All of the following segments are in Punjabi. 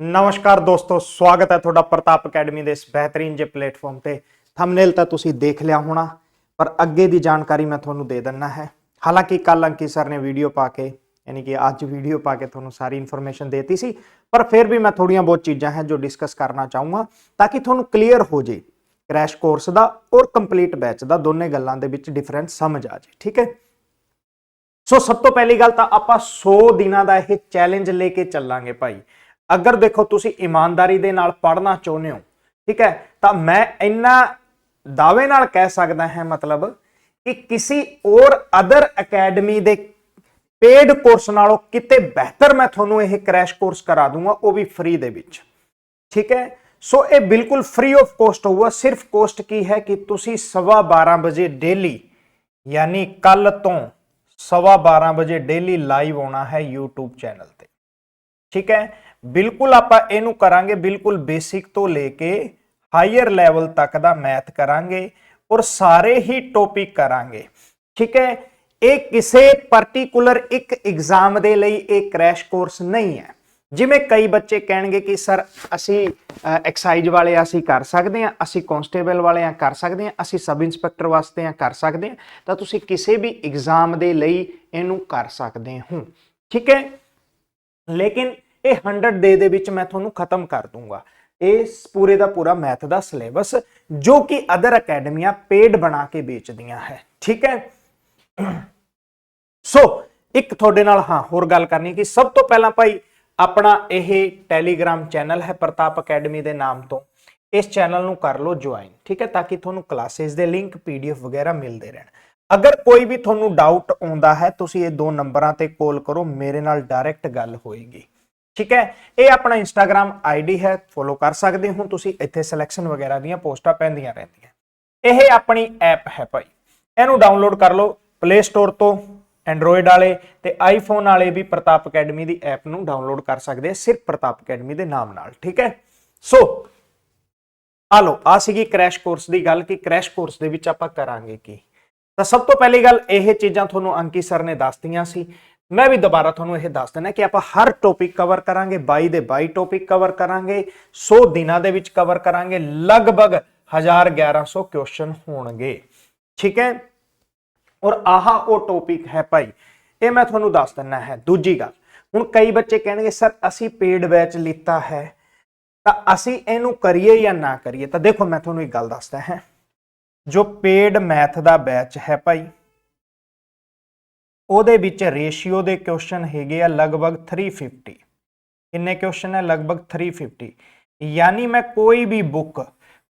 ਨਮਸਕਾਰ ਦੋਸਤੋ, ਸਵਾਗਤ ਹੈ ਤੁਹਾਡਾ ਪ੍ਰਤਾਪ ਅਕੈਡਮੀ ਦੇ ਇਸ ਬਿਹਤਰੀਨ ਜੇ ਪਲੇਟਫਾਰਮ ਤੇ। ਥੰਬਨੇਲ ਤਾਂ ਤੁਸੀਂ ਦੇਖ ਲਿਆ ਹੋਣਾ, ਪਰ ਅੱਗੇ ਦੀ ਜਾਣਕਾਰੀ ਮੈਂ ਤੁਹਾਨੂੰ ਦੇ ਦਿੰਨਾ ਹੈ। ਹਾਲਾਂਕਿ ਕੱਲ ਅੰਕੀ ਸਰ ਨੇ ਵੀਡੀਓ ਪਾ ਕੇ, ਯਾਨੀ ਕਿ ਅੱਜ ਵੀਡੀਓ ਪਾ ਕੇ ਤੁਹਾਨੂੰ ਸਾਰੀ ਇਨਫੋਰਮੇਸ਼ਨ ਦੇਤੀ ਸੀ, ਪਰ ਫਿਰ ਵੀ ਮੈਂ ਥੋੜੀਆਂ ਬਹੁਤ ਚੀਜ਼ਾਂ ਹੈ ਜੋ ਡਿਸਕਸ ਕਰਨਾ ਚਾਹੂੰਗਾ, ਤਾਂ ਕਿ ਤੁਹਾਨੂੰ ਕਲੀਅਰ ਹੋ ਜੇ ਕ੍ਰੈਸ਼ ਕੋਰਸ ਦਾ ਔਰ ਕੰਪਲੀਟ ਬੈਚ ਦਾ ਦੋਨੇ ਗੱਲਾਂ ਦੇ ਵਿੱਚ ਡਿਫਰੈਂਸ ਸਮਝ ਆ ਜੇ, ਠੀਕ ਹੈ? ਸੋ ਸਭ ਤੋਂ ਪਹਿਲੀ ਗੱਲ ਤਾਂ ਆਪਾਂ 100 ਦਿਨਾਂ ਦਾ ਇਹ ਚੈਲੰਜ ਲੈ ਕੇ ਚੱਲਾਂਗੇ ਭਾਈ। ਅਗਰ ਦੇਖੋ ਤੁਸੀਂ ਇਮਾਨਦਾਰੀ ਦੇ ਨਾਲ ਪੜ੍ਹਨਾ ਚਾਹੁੰਦੇ ਹੋ, ਠੀਕ ਹੈ, ਤਾਂ ਮੈਂ ਇੰਨਾ ਦਾਅਵੇ ਨਾਲ ਕਹਿ ਸਕਦਾ ਹਾਂ ਮਤਲਬ ਕਿ ਕਿਸੇ ਹੋਰ ਅਦਰ ਅਕੈਡਮੀ ਦੇ ਪੇਡ ਕੋਰਸ ਨਾਲੋਂ ਕਿਤੇ ਬਿਹਤਰ ਮੈਂ ਤੁਹਾਨੂੰ ਇਹ ਕ੍ਰੈਸ਼ ਕੋਰਸ ਕਰਾ ਦੂੰਗਾ, ਉਹ ਵੀ ਫ੍ਰੀ ਦੇ ਵਿੱਚ, ਠੀਕ ਹੈ। ਸੋ ਇਹ ਬਿਲਕੁਲ ਫ੍ਰੀ ਆਫ ਕੋਸਟ ਹੋਊਗਾ, ਸਿਰਫ ਕੋਸਟ ਕੀ ਹੈ ਕਿ ਤੁਸੀਂ ਸਵਾ 12 ਵਜੇ ਡੇਲੀ ਯਾਨੀ ਕੱਲ ਤੋਂ ਸਵਾ 12 ਵਜੇ ਡੇਲੀ ਲਾਈਵ ਆਉਣਾ ਹੈ YouTube ਚੈਨਲ ਤੇ। ਠੀਕ ਹੈ? ਬਿਲਕੁਲ ਆਪਾਂ ਇਹਨੂੰ ਕਰਾਂਗੇ ਬਿਲਕੁਲ ਬੇਸਿਕ ਤੋਂ ਲੈ ਕੇ ਹਾਇਰ ਲੈਵਲ ਤੱਕ ਦਾ ਮੈਥ ਕਰਾਂਗੇ ਔਰ ਸਾਰੇ ਹੀ ਟੌਪਿਕ ਕਰਾਂਗੇ। ਠੀਕ ਹੈ? ਇਹ ਕਿਸੇ ਪਾਰਟਿਕੂਲਰ ਇੱਕ ਐਗਜ਼ਾਮ ਦੇ ਲਈ ਇਹ ਕ੍ਰੈਸ਼ ਕੋਰਸ ਨਹੀਂ ਹੈ। ਜਿਵੇਂ ਕਈ ਬੱਚੇ ਕਹਿਣਗੇ ਕਿ, ਸਰ, ਅਸੀਂ ਐਕਸਾਈਜ਼ ਵਾਲੇ ਅਸੀਂ ਕਰ ਸਕਦੇ ਹਾਂ, ਅਸੀਂ ਕਨਸਟੇਬਲ ਵਾਲੇ ਆ ਕਰ ਸਕਦੇ ਹਾਂ, ਅਸੀਂ ਸਬ ਇੰਸਪੈਕਟਰ ਵਾਸਤੇ ਆ ਕਰ ਸਕਦੇ ਹਾਂ, ਤਾਂ ਤੁਸੀਂ ਕਿਸੇ ਵੀ ਐਗਜ਼ਾਮ ਦੇ ਲਈ ਇਹਨੂੰ ਕਰ ਸਕਦੇ ਹੋ। ਠੀਕ ਹੈ? ਲੇਕਿਨ ਇਹ 100 ਡੇ ਦੇ ਵਿੱਚ ਮੈਂ ਤੁਹਾਨੂੰ ਖਤਮ ਕਰ ਦੂੰਗਾ। ਇਹ ਪੂਰੇ ਦਾ ਪੂਰਾ ਮੈਥ ਦਾ ਸਿਲੇਬਸ, ਜੋ ਕਿ ਅਦਰ ਅਕੈਡਮੀਆਂ ਪੇਡ ਬਣਾ ਕੇ ਵੇਚਦੀਆਂ ਹੈ। ਠੀਕ ਹੈ? ਸੋ, ਇੱਕ ਤੁਹਾਡੇ ਨਾਲ ਹਾਂ, ਹੋਰ ਗੱਲ ਕਰਨੀ ਕਿ ਸਭ ਤੋਂ ਪਹਿਲਾਂ ਭਾਈ, ਆਪਣਾ ਇਹ ਟੈਲੀਗ੍ਰਾਮ ਚੈਨਲ ਹੈ ਪ੍ਰਤਾਪ ਅਕੈਡਮੀ ਦੇ ਨਾਮ ਤੋਂ। ਇਸ ਚੈਨਲ ਨੂੰ ਕਰ ਲਓ ਜੁਆਇਨ ਠੀਕ ਹੈ? ਤਾਂ ਕਿ ਤੁਹਾਨੂੰ ਕਲਾਸਿਸ ਦੇ ਲਿੰਕ ਪੀਡੀਐਫ ਵਗੈਰਾ ਮਿਲਦੇ ਰਹਿਣ। ਅਗਰ ਕੋਈ ਵੀ ਤੁਹਾਨੂੰ ਡਾਊਟ ਆਉਂਦਾ ਹੈ, ਤੁਸੀਂ ਇਹ ਦੋ ਨੰਬਰਾਂ ਤੇ ਕਾਲ ਕਰੋ, ਮੇਰੇ ਨਾਲ ਡਾਇਰੈਕਟ ਗੱਲ ਹੋਏਗੀ। ਠੀਕ ਹੈ? ਇਹ ਆਪਣਾ ਇੰਸਟਾਗ੍ਰam ਆਈਡੀ ਹੈ ਫੋਲੋ ਕਰ ਸਕਦੇ ਹੋ ਤੁਸੀਂ। ਇੱਥੇ ਸਿਲੈਕਸ਼ਨ ਵਗੈਰਾ ਦੀਆਂ ਪੋਸਟਾਂ ਪੈਂਦੀਆਂ ਰਹਿੰਦੀਆਂ। ਇਹ ਆਪਣੀ ਐਪ ਹੈ ਭਾਈ। ਇਹਨੂੰ ਡਾਊਨਲੋਡ ਕਰ ਲਓ ਪਲੇ ਸਟੋਰ ਤੋਂ ਐਂਡਰੋਇਡ ਵਾਲੇ ਤੇ ਆਈਫੋਨ ਵਾਲੇ ਵੀ ਪ੍ਰਤਾਪ ਅਕੈਡਮੀ ਦੀ ਐਪ ਨੂੰ ਡਾਊਨਲੋਡ ਕਰ ਸਕਦੇ ਆ, ਸਿਰਫ ਪ੍ਰਤਾਪ ਅਕੈਡਮੀ ਦੇ ਨਾਮ ਨਾਲ, ਠੀਕ ਹੈ? ਸੋ ਆ ਲੋ ਆ ਸੀਗੀ ਕ੍ਰੈਸ਼ ਕੋਰਸ ਦੀ ਗੱਲ ਕਿ ਕ੍ਰੈਸ਼ ਕੋਰਸ ਦੇ ਵਿੱਚ ਆਪਾਂ ਕਰਾਂਗੇ ਕੀ? ਤਾਂ ਸਭ ਤੋਂ ਪਹਿਲੀ ਗੱਲ, ਇਹ ਚੀਜ਼ਾਂ ਤੁਹਾਨੂੰ ਅੰਕੀ ਸਰ ਨੇ ਦੱਸਤੀਆਂ ਸੀ। ਮੈਂ ਵੀ ਦੁਬਾਰਾ ਤੁਹਾਨੂੰ ਇਹ ਦੱਸ ਦਿੰਦਾ ਕਿ ਆਪਾਂ ਹਰ ਟੌਪਿਕ ਕਵਰ ਕਰਾਂਗੇ 22 ਦੇ 22 ਟੌਪਿਕ ਕਵਰ ਕਰਾਂਗੇ 100 ਦਿਨਾਂ ਦੇ ਵਿੱਚ ਕਵਰ ਕਰਾਂਗੇ, ਲਗਭਗ 1000 1100 ਕੁਐਸਚਨ ਹੋਣਗੇ। ਠੀਕ ਹੈ? ਔਰ ਆਹ ਉਹ ਟੌਪਿਕ ਹੈ ਭਾਈ, ਇਹ ਮੈਂ ਤੁਹਾਨੂੰ ਦੱਸ ਦਿੰਨਾ ਹੈ। ਦੂਜੀ ਗੱਲ, ਹੁਣ ਕਈ ਬੱਚੇ ਕਹਿਣਗੇ, ਸਰ, ਅਸੀਂ ਪੇਡ ਬੈਚ ਲਿੱਤਾ ਹੈ, ਤਾਂ ਅਸੀਂ ਇਹਨੂੰ ਕਰੀਏ ਜਾਂ ਨਾ ਕਰੀਏ? ਤਾਂ ਦੇਖੋ, ਮੈਂ ਤੁਹਾਨੂੰ ਇੱਕ ਗੱਲ ਦੱਸਦਾ ਹੈ। ਜੋ ਪੇਡ ਮੈਥ ਦਾ ਬੈਚ ਹੈ ਭਾਈ ਉਹਦੇ ਵਿੱਚ ਰੇਸ਼ੀਓ ਦੇ ਕੁਐਸਚਨ ਹੈਗੇ ਆ ਲਗਭਗ 350 ਕਿੰਨੇ ਕੁਐਸਚਨ ਹੈ ਲਗਭਗ 350 ਯਾਨੀ ਮੈਂ ਕੋਈ ਵੀ ਬੁੱਕ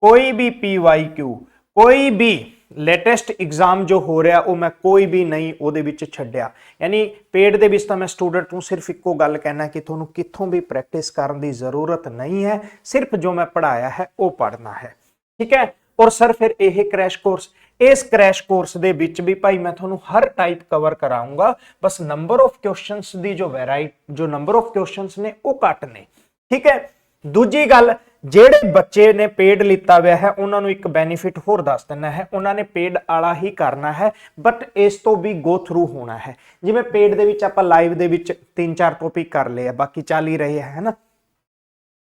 ਕੋਈ ਵੀ ਪੀਵਾਈਕਿਊ ਕੋਈ ਵੀ ਲੇਟੈਸਟ ਐਗਜ਼ਾਮ ਜੋ ਹੋ ਰਿਹਾ, ਉਹ ਮੈਂ ਕੋਈ ਵੀ ਨਹੀਂ ਉਹਦੇ ਵਿੱਚ ਛੱਡਿਆ। ਯਾਨੀ ਪੇਡ ਦੇ ਵਿੱਚ ਤਾਂ ਮੈਂ ਸਟੂਡੈਂਟ ਨੂੰ ਸਿਰਫ ਇੱਕੋ ਗੱਲ ਕਹਿਣਾ ਕਿ ਤੁਹਾਨੂੰ ਕਿੱਥੋਂ ਵੀ ਪ੍ਰੈਕਟਿਸ ਕਰਨ ਦੀ ਜ਼ਰੂਰਤ ਨਹੀਂ ਹੈ, ਸਿਰਫ ਜੋ ਮੈਂ ਪੜਾਇਆ ਹੈ, ਉਹ ਪੜਨਾ ਹੈ। ਠੀਕ ਹੈ? ਔਰ ਸਰ ਫਿਰ ਇਹ ਕ੍ਰੈਸ਼ ਕੋਰਸ ਇਸ ਕ੍ਰੈਸ਼ ਕੋਰਸ ਦੇ ਵਿੱਚ ਵੀ ਭਾਈ ਮੈਂ ਤੁਹਾਨੂੰ ਹਰ ਟਾਈਪ ਕਵਰ ਕਰਾਉਂਗਾ ਬਸ ਨੰਬਰ ਆਫ ਕੁਐਸਚਨਸ ਦੀ ਜੋ ਵੈਰਾਈਟੀ ਜੋ ਨੰਬਰ ਆਫ ਕੁਐਸਚਨਸ ਨੇ ਉਹ ਘੱਟ ਨੇ। ਠੀਕ ਹੈ? ਦੂਜੀ ਗੱਲ, ਜਿਹੜੇ ਬੱਚੇ ਨੇ ਪੇਡ ਲਿੱਤਾ ਹੋਇਆ ਹੈ, ਉਹਨਾਂ ਨੂੰ ਇੱਕ ਬੈਨੀਫਿਟ ਹੋਰ ਦੱਸ ਦਿੰਨਾ ਹੈ। ਉਹਨਾਂ ਨੇ ਪੇਡ ਵਾਲਾ ਹੀ ਕਰਨਾ ਹੈ ਬਟ ਇਸ ਤੋਂ ਵੀ ਗੋ ਥਰੂ ਹੋਣਾ ਹੈ। ਜਿਵੇਂ ਪੇਡ ਦੇ ਵਿੱਚ ਆਪਾਂ ਲਾਈਵ ਦੇ ਵਿੱਚ 3-4 ਟੌਪਿਕ ਕਰ ਲਏ ਆ, ਬਾਕੀ ਚੱਲ ਹੀ ਰਹੇ ਹੈ ਨਾ?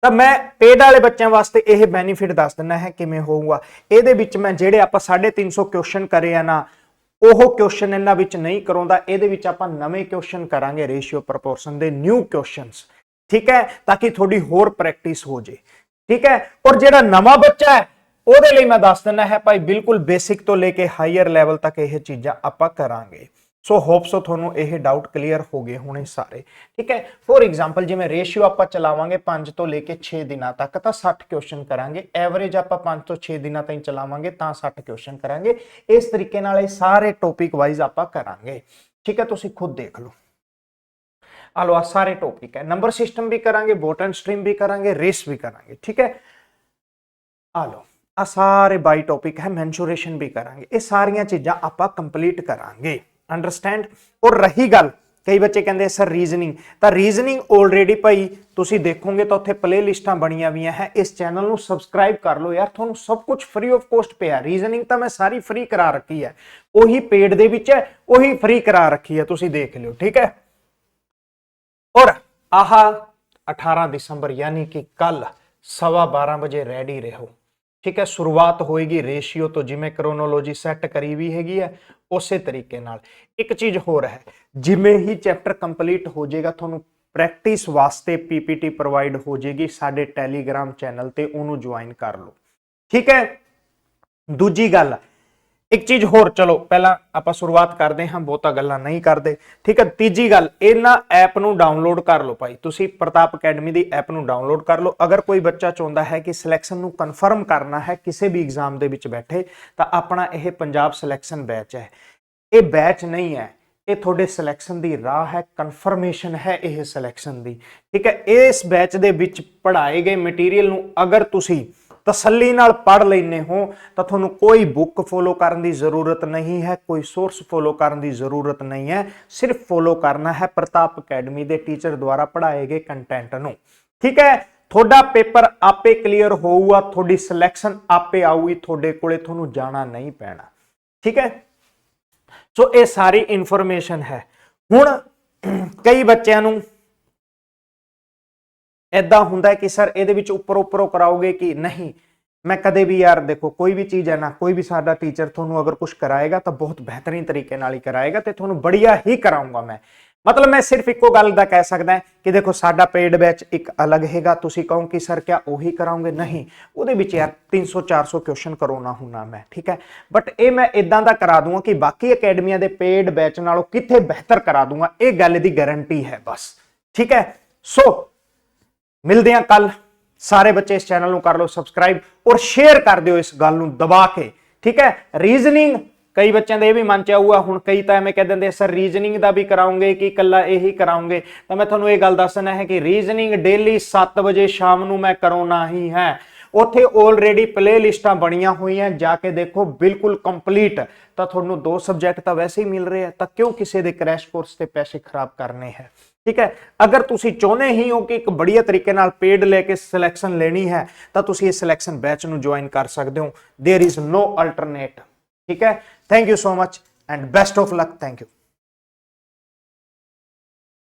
ਤਾਂ ਮੈਂ ਪੇਡ ਵਾਲੇ ਬੱਚਿਆਂ ਵਾਸਤੇ ਇਹ ਬੈਨੀਫਿਟ ਦੱਸ ਦਿੰਨਾ ਹੈ ਕਿਵੇਂ ਹੋਊਗਾ। ਇਹਦੇ ਵਿੱਚ ਮੈਂ ਜਿਹੜੇ ਆਪਾਂ 350 ਕੁਐਸਚਨ ਕਰੇ ਆ ਨਾ, ਉਹ ਕੁਐਸਚਨ ਇਹਨਾਂ ਵਿੱਚ ਨਹੀਂ ਕਰਾਉਂਦਾ। ਇਹਦੇ ਵਿੱਚ ਆਪਾਂ ਨਵੇਂ ਕੁਐਸਚਨ ਕਰਾਂਗੇ ਰੇਸ਼ੀਓ ਪ੍ਰੋਪੋਰਸ਼ਨ ਦੇ ਨਿਊ ਕੁਐਸਚਨਸ ਠੀਕ ਹੈ? ਤਾਂ ਕਿ ਤੁਹਾਡੀ ਹੋਰ ਪ੍ਰੈਕਟਿਸ ਹੋ ਜੇ। ਠੀਕ ਹੈ? ਔਰ ਜਿਹੜਾ ਨਵਾਂ ਬੱਚਾ ਹੈ, ਉਹਦੇ ਲਈ ਮੈਂ ਦੱਸ ਦਿੰਦਾ ਹੈ ਭਾਈ, ਬਿਲਕੁਲ ਬੇਸਿਕ ਤੋਂ ਲੈ ਕੇ ਹਾਇਰ ਲੈਵਲ ਤੱਕ ਇਹ ਚੀਜ਼ਾਂ ਆਪਾਂ ਕਰਾਂਗੇ। ਸੋ ਹੋਪ ਸੋ ਤੁਹਾਨੂੰ ਇਹ ਡਾਊਟ ਕਲੀਅਰ ਹੋ ਗਏ ਹੋਣੇ ਸਾਰੇ ਠੀਕ ਹੈ ਫੋਰ ਐਗਜ਼ਾਮਪਲ ਜਿਵੇਂ ਰੇਸ਼ੀਓ ਆਪਾਂ ਚਲਾਵਾਂਗੇ 5 ਤੋਂ ਲੈ ਕੇ 6 ਦਿਨਾਂ ਤੱਕ ਤਾਂ 60 ਕੁਐਸਚਨ ਕਰਾਂਗੇ ਐਵਰੇਜ ਆਪਾਂ 5 ਤੋਂ 6 ਦਿਨਾਂ ਤਾਈਂ ਚਲਾਵਾਂਗੇ ਤਾਂ 60 ਕੁਐਸਚਨ ਕਰਾਂਗੇ ਇਸ ਤਰੀਕੇ ਨਾਲ ਇਹ ਸਾਰੇ ਟੌਪਿਕ ਵਾਈਜ਼ ਆਪਾਂ ਕਰਾਂਗੇ ਠੀਕ ਹੈ ਤੁਸੀਂ ਖੁਦ ਦੇਖ ਲਓ ਆ ਲੋ ਆ ਸਾਰੇ ਟੌਪਿਕ ਹੈ ਨੰਬਰ ਸਿਸਟਮ ਵੀ ਕਰਾਂਗੇ ਬੋਟਨ ਸਟ੍ਰੀਮ ਵੀ ਕਰਾਂਗੇ ਰੇਸ ਵੀ ਕਰਾਂਗੇ ਠੀਕ ਹੈ ਆ ਲੋ ਆ ਸਾਰੇ ਬਾਈ ਟੌਪਿਕ ਹੈ ਮੈਂਸ਼ੂਰੇਸ਼ਨ ਵੀ ਕਰਾਂਗੇ ਇਹ ਸਾਰੀਆਂ ਚੀਜ਼ਾਂ ਆਪਾਂ ਕੰਪਲੀਟ ਕਰਾਂਗੇ ਅੰਡਰਸਟੈਂਡ ਔਰ ਰਹੀ ਗੱਲ, ਕਈ ਬੱਚੇ ਕਹਿੰਦੇ ਸਰ ਰੀਜ਼ਨਿੰਗ ਤਾਂ ਰੀਜ਼ਨਿੰਗ ਆਲਰੇਡੀ ਭਾਈ, ਤੁਸੀਂ ਦੇਖੋਗੇ ਤਾਂ ਉੱਥੇ ਪਲੇਲਿਸਟਾਂ ਬਣੀਆਂ ਹੋਈਆਂ ਹੈ। ਇਸ ਚੈਨਲ ਨੂੰ ਸਬਸਕ੍ਰਾਈਬ ਕਰ ਲਓ ਯਾਰ। ਤੁਹਾਨੂੰ ਸਭ ਕੁਝ ਫ੍ਰੀ ਆਫ ਕੋਸਟ ਪਿਆ ਰੀਜ਼ਨਿੰਗ ਤਾਂ ਮੈਂ ਸਾਰੀ ਫ੍ਰੀ ਕਰਾ ਰੱਖੀ ਹੈ। ਉਹੀ ਪੇਡ ਦੇ ਵਿੱਚ ਹੈ, ਉਹੀ ਫ੍ਰੀ ਕਰਾ ਰੱਖੀ ਹੈ। ਤੁਸੀਂ ਦੇਖ ਲਿਓ, ਠੀਕ ਹੈ? ਔਰ ਆਹ 18 ਦਸੰਬਰ, ਯਾਨੀ ਕਿ ਕੱਲ ਸਵਾ 12 ਵਜੇ ਰੈਡੀ ਰਹੋ। ਠੀਕ ਹੈ, ਸ਼ੁਰੂਆਤ ਹੋਏਗੀ ਰੇਸ਼ੀਓ ਤੋਂ, ਜਿਵੇਂ ਕ੍ਰੋਨੋਲੋਜੀ ਸੈੱਟ ਕਰੀ ਵੀ ਹੈਗੀ ਹੈ, ਉਸੇ ਤਰੀਕੇ ਨਾਲ। ਇੱਕ ਚੀਜ਼ ਹੋਰ ਹੈ, ਜਿਵੇਂ ਹੀ ਚੈਪਟਰ ਕੰਪਲੀਟ ਹੋ ਜਾਏਗਾ, ਤੁਹਾਨੂੰ ਪ੍ਰੈਕਟਿਸ ਵਾਸਤੇ ਪੀਪੀਟੀ ਪ੍ਰੋਵਾਈਡ ਹੋ ਜਾਏਗੀ, ਸਾਡੇ ਟੈਲੀਗ੍ਰਾਮ ਚੈਨਲ ਤੇ ਉਹਨੂੰ ਜੁਆਇਨ ਕਰ ਲਓ। ਠੀਕ ਹੈ? ਦੂਜੀ ਗੱਲ ਇੱਕ ਚੀਜ਼ ਹੋਰ, ਚਲੋ, ਪਹਿਲਾਂ ਆਪਾਂ ਸ਼ੁਰੂਆਤ ਕਰਦੇ ਹਾਂ, ਬਹੁਤਾ ਗੱਲਾਂ ਨਹੀਂ ਕਰਦੇ। ਠੀਕ ਹੈ, ਤੀਜੀ ਗੱਲ, ਇਹਨਾਂ ਐਪ ਨੂੰ ਡਾਊਨਲੋਡ ਕਰ ਲਓ ਭਾਈ। ਤੁਸੀਂ ਪ੍ਰਤਾਪ ਅਕੈਡਮੀ ਦੀ ਐਪ ਨੂੰ ਡਾਊਨਲੋਡ ਕਰ ਲਓ। ਅਗਰ ਕੋਈ ਬੱਚਾ ਚਾਹੁੰਦਾ ਹੈ ਕਿ ਸਿਲੈਕਸ਼ਨ ਨੂੰ ਕਨਫਰਮ ਕਰਨਾ ਹੈ, ਕਿਸੇ ਵੀ ਐਗਜ਼ਾਮ ਦੇ ਵਿੱਚ ਬੈਠੇ, ਤਾਂ ਆਪਣਾ ਇਹ ਪੰਜਾਬ ਸਿਲੈਕਸ਼ਨ ਬੈਚ ਹੈ। ਇਹ ਬੈਚ ਨਹੀਂ ਹੈ। ਇਹ ਤੁਹਾਡੇ ਸਿਲੈਕਸ਼ਨ ਦੀ ਰਾਹ ਹੈ ਕਨਫਰਮੇਸ਼ਨ ਹੈ ਇਹ ਸਿਲੈਕਸ਼ਨ ਦੀ। ਠੀਕ ਹੈ, ਇਸ ਬੈਚ ਦੇ ਵਿੱਚ ਪੜ੍ਹਾਏ ਗਏ ਮਟੀਰੀਅਲ ਨੂੰ ਅਗਰ ਤੁਸੀਂ ਤਸੱਲੀ ਨਾਲ ਪੜ੍ਹ ਲੈਨੇ ਹੋ, ਤਾਂ ਤੁਹਾਨੂੰ ਕੋਈ ਬੁੱਕ ਫੋਲੋ ਕਰਨ ਦੀ ਜ਼ਰੂਰਤ ਨਹੀਂ ਹੈ, ਕੋਈ ਸੋਰਸ ਫੋਲੋ ਕਰਨ ਦੀ ਜ਼ਰੂਰਤ ਨਹੀਂ ਹੈ। ਸਿਰਫ ਫੋਲੋ ਕਰਨਾ ਹੈ ਪ੍ਰਤਾਪ ਅਕੈਡਮੀ ਦੇ ਟੀਚਰ ਦੁਆਰਾ ਪੜ੍ਹਾਏ ਗਏ ਕੰਟੈਂਟ ਨੂੰ। ਠੀਕ ਹੈ, ਤੁਹਾਡਾ ਪੇਪਰ ਆਪੇ ਕਲੀਅਰ ਹੋਊਗਾ, ਤੁਹਾਡੀ ਸਿਲੈਕਸ਼ਨ ਆਪੇ ਆਊਗੀ, ਤੁਹਾਡੇ ਕੋਲੇ ਤੁਹਾਨੂੰ ਜਾਣਾ ਨਹੀਂ ਪੈਣਾ। ਠੀਕ ਹੈ, ਸੋ ਇਹ ਸਾਰੀ ਇਨਫੋਰਮੇਸ਼ਨ ਹੈ। ਹੁਣ ਕਈ ਬੱਚਿਆਂ ਨੂੰ ਐਦਾਂ ਹੁੰਦਾ ਕਿ ਸਰ ਇਹਦੇ ਵਿੱਚ ਉੱਪਰ ਉੱਪਰੋਂ ਕਰਾਓਗੇ ਕਿ ਨਹੀਂ? ਮੈਂ ਕਦੇ ਵੀ ਯਾਰ ਦੇਖੋ, ਕੋਈ ਵੀ ਚੀਜ਼ ਹੈ ਨਾ, ਕੋਈ ਵੀ ਸਾਡਾ ਟੀਚਰ ਤੁਹਾਨੂੰ ਅਗਰ ਕੁਝ ਕਰਾਏਗਾ ਤਾਂ ਬਹੁਤ ਬਿਹਤਰੀਨ ਤਰੀਕੇ ਨਾਲ ਹੀ ਕਰਾਏਗਾ ਤੇ ਤੁਹਾਨੂੰ ਬੜੀਆ ਹੀ ਕਰਾਉਂਗਾ ਮੈਂ। ਮਤਲਬ ਮੈਂ ਸਿਰਫ ਇੱਕੋ ਗੱਲ ਦਾ ਕਹਿ ਸਕਦਾ ਕਿ ਦੇਖੋ, ਸਾਡਾ ਪੇਡ ਬੈਚ ਇੱਕ ਅਲੱਗ ਹੈਗਾ, ਤੁਸੀਂ ਕਹੋ ਕਿ ਸਰ ਕਿਆ ਉਹੀ ਕਰਾਉਂਗੇ? ਨਹੀਂ, ਉਹਦੇ ਵਿੱਚ ਯਾਰ 300 400 ਕੁਐਸਚਨ ਕਰਾਉਣਾ ਹੁੰਨਾ ਮੈਂ, ਠੀਕ ਹੈ? ਬਟ ਇਹ ਮੈਂ ਇਦਾਂ ਦਾ ਕਰਾ ਦੂੰਗਾ ਕਿ ਬਾਕੀ ਅਕੈਡਮੀਆਂ ਦੇ ਪੇਡ ਬੈਚ ਨਾਲੋਂ ਕਿੱਥੇ ਬਿਹਤਰ ਕਰਾ ਦੂੰਗਾ, ਇਹ ਗੱਲ ਦੀ ਗਾਰੰਟੀ ਹੈ ਬਸ, ਠੀਕ ਹੈ? ਸੋ ਮਿਲਦੇ ਹਾਂ ਕੱਲ ਸਾਰੇ ਬੱਚੇ ਇਸ ਚੈਨਲ ਨੂੰ ਕਰ ਲਓ ਸਬਸਕ੍ਰਾਈਬ ਔਰ ਸ਼ੇਅਰ ਕਰ ਦਿਓ ਇਸ ਗੱਲ ਨੂੰ ਦਬਾ ਕੇ। ਠੀਕ ਹੈ? ਰੀਜ਼ਨਿੰਗ ਕਈ ਬੱਚਿਆਂ ਦਾ ਇਹ ਵੀ ਮਨ ਚ ਆਊਗਾ, ਹੁਣ ਕਈ ਤਾਂ ਐਵੇਂ ਕਹਿ ਦਿੰਦੇ ਸਰ ਰੀਜ਼ਨਿੰਗ ਦਾ ਵੀ ਕਰਾਉਂਗੇ ਕਿ ਇਕੱਲਾ ਇਹੀ ਕਰਾਉਂਗੇ? ਤਾਂ ਮੈਂ ਤੁਹਾਨੂੰ ਇਹ ਗੱਲ ਦੱਸਣਾ ਹੈ ਕਿ ਰੀਜ਼ਨਿੰਗ ਡੇਲੀ 7 ਵਜੇ ਸ਼ਾਮ ਨੂੰ ਮੈਂ ਕਰਾਉਣਾ ਹੀ ਹੈ। ਉੱਥੇ ਆਲਰੇਡੀ ਪਲੇਲਿਸਟਾਂ ਬਣੀਆਂ ਹੋਈਆਂ, ਜਾ ਕੇ ਦੇਖੋ, ਬਿਲਕੁਲ ਕੰਪਲੀਟ ਤਾਂ ਤੁਹਾਨੂੰ ਦੋ ਸਬਜੈਕਟ ਤਾਂ ਵੈਸੇ ਹੀ ਮਿਲ ਰਹੇ ਆ, ਤਾਂ ਕਿਉਂ ਕਿਸੇ ਦੇ ਕ੍ਰੈਸ਼ ਕੋਰਸ ਤੇ ਪੈਸੇ ਖਰਾਬ ਕਰਨੇ ਹੈ? ਠੀਕ ਹੈ ਅਗਰ ਤੁਸੀਂ ਚਾਹੁੰਦੇ ਹੀ ਹੋ ਕਿ ਇੱਕ ਬੜੀਆ ਤਰੀਕੇ ਨਾਲ ਪੇਡ ਲੈ ਕੇ ਸਿਲੈਕਸ਼ਨ ਲੈਣੀ ਹੈ ਤਾਂ ਤੁਸੀਂ ਇਸ ਸਿਲੈਕਸ਼ਨ ਬੈਚ ਨੂੰ ਜੁਆਇਨ ਕਰ ਸਕਦੇ ਹੋ देयर इज नो ਅਲਟਰਨੇਟ ਠੀਕ ਹੈ thank you so much and best of luck thank you